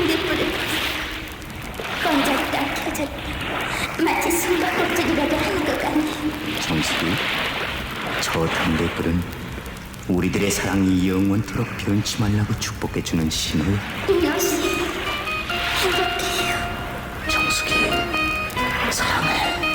군데불을 꺼졌다 켜졌다 마치 순간 껍질이라도 한 것 같네 정식이 저 담배불은 우리들의 사랑이 영원토록 변치 말라고 축복해주는 신호야 여신 행복해요. 정숙이 사랑해.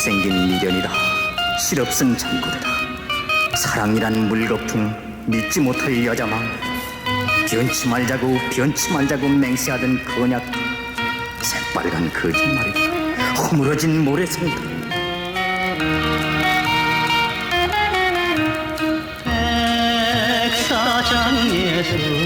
생긴 미련이다 실없은 잔고대다 사랑이란 물거품 믿지 못할 여자만 변치 말자고 변치 말자고 맹세하던 그녀 새빨간 거짓말이다 허물어진 모래성이다 백사장에서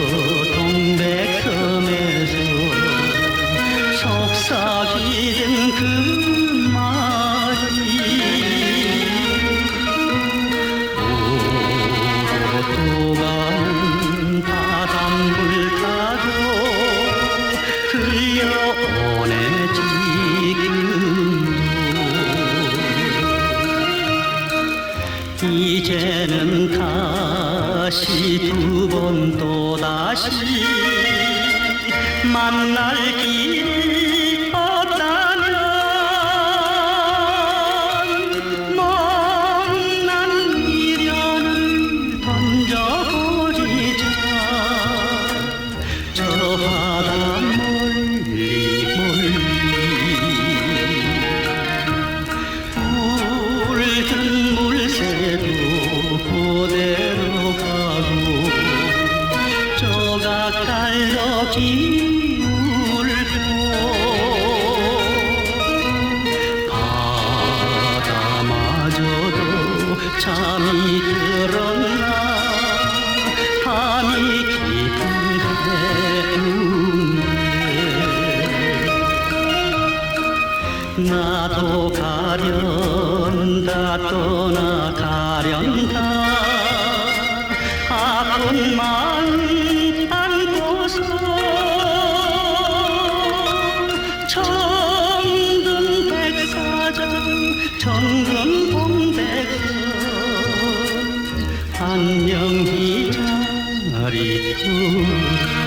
다시 두 번 또 다시 만날 길 달러 기울고 바다마저도 잠이 들었나 밤이 깊은데 나도 가련다 떠나가련다 잘 있구나